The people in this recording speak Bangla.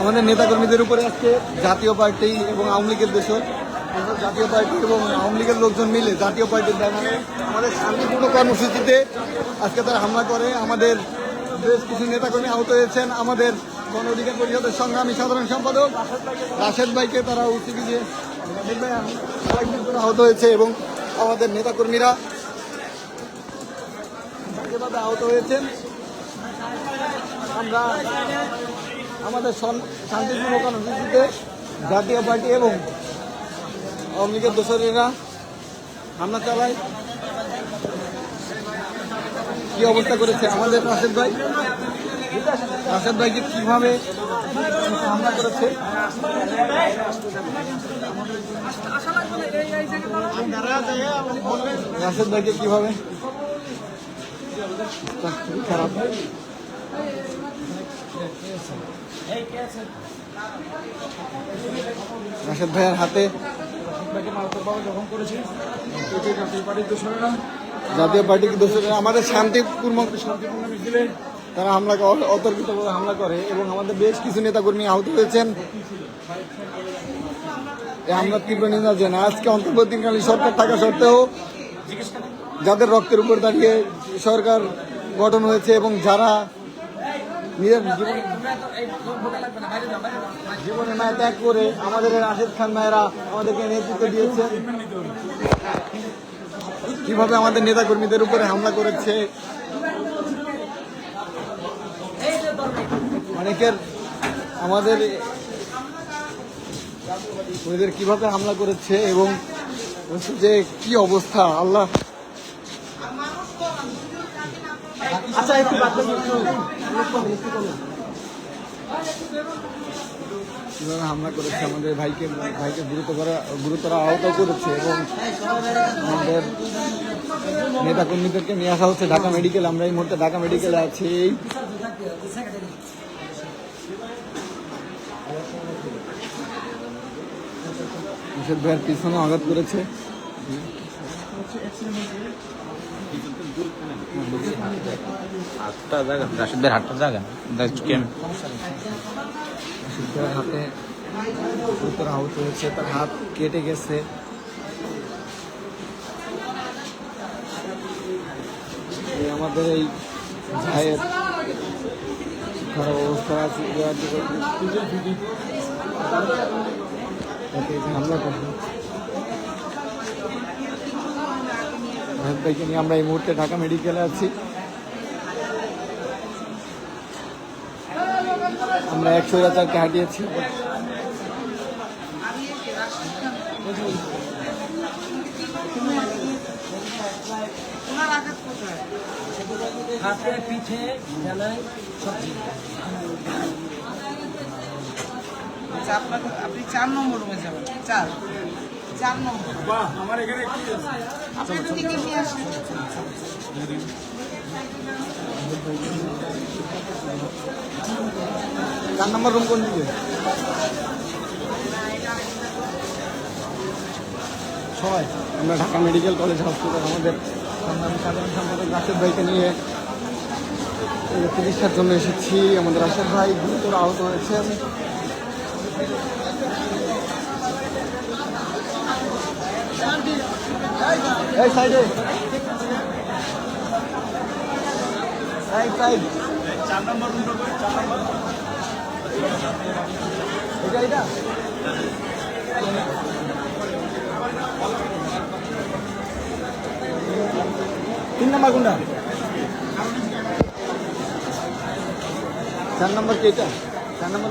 আমাদের নেতাকর্মীদের উপরে আজকে জাতীয় পার্টি এবং আওয়ামী লীগের আমরা জাতীয় পার্টি এবং আওয়ামী লীগের লোকজন মিলে জাতীয় পার্টির ব্যানারে আমাদের শান্তিপূর্ণ কর্মসূচিতে আজকে তারা হামলা করে। আমাদের বেশ কিছু নেতাকর্মী আহত হয়েছেন। আমাদের গণ অধিকার পরিষদের সংগ্রামী সাধারণ সম্পাদক রাশেদ ভাইকে তারা উচিত দিয়ে করে আহত হয়েছে এবং আমাদের নেতাকর্মীরা আহত হয়েছেন। আমরা আমাদের শান্তিপূর্ণ কর্মসূচিতে জাতীয় পার্টি এবং আওয়ামী লীগের দোসরেরা হামলা চালায়। কি অবস্থা করেছে আমাদের রাশেদ ভাই? রাশেদ ভাইকে কীভাবে হামলা করেছে? রাশেদ ভাইকে কীভাবে খারাপ রাশেদ ভাইয়ের হাতে জাতীয় পার্টির দোষরা আমাদের শান্তিপূর্ণ শান্তিপূর্ণ মিছিলে তারা হামলা করে অতর্কিতভাবে হামলা করে এবং আমাদের বেশ কিছু নেতাকর্মী আহত হয়েছেন। হামলার তীব্র নিন্দা জানাই আজকে অন্তর্বর্তীকালীন সরকার থাকা সত্ত্বেও যাদের রক্তের উপর দাঁড়িয়ে সরকার গঠন হয়েছে এবং যারা নিজের জীবন জীবনে মায়া ত্যাগ করে আমাদের রাশেদ খান মায়েরা আমাদেরকে নেতৃত্ব দিয়েছে। কীভাবে আমাদের নেতাকর্মীদের উপরে হামলা করেছে। অনেকের আমাদের ওদের কীভাবে হামলা করেছে এবং যে কি অবস্থা আল্লাহ আচ্ছা একটু কীভাবে হামলা করেছে আমাদের ভাইকে ভাইকে গুরুতর গুরুতর আহত করেছে এবং আমাদের নেতাকর্মীদেরকে নিয়ে আসা হচ্ছে ঢাকা মেডিকেল। আমরা এই মুহূর্তে ঢাকা মেডিকেলে আছি। নিষেধ ভাইয়ের পিছনে আঘাত করেছে। হাতটা জায়গা রাশিদের হাতটা জায়গা। ভাইয়ের হাতে গুরুতর আহত হয়েছে তার হাত কেটে গেছে। এই আমাদের এই ভাইয়ের খারাপ অবস্থা আছে হামলা করবে। ভাইয়ের ভাইকে নিয়ে আমরা এই মুহূর্তে ঢাকা মেডিকেলে আছি। আমরা একশো স্বৈরাচারকে হাঁটিয়েছি পিঠে আচ্ছা, আপনি চার নম্বর রুমে যাবেন। চার। চার নম্বর রুম কোন দিকে? ছয় আমরা ঢাকা মেডিকেল কলেজ হসপিটাল আমাদের সংগ্রামী সাধারণ সম্পাদক রাশেদ ভাইকে নিয়ে চিকিৎসার জন্য এসেছি। আমাদের রাশেদ ভাই গুরুতর আহত হয়েছেন। এই সাইডে। Side side. এটা এটা। তিন নম্বর কোনটা চার নম্বর কি এটা? চার নম্বর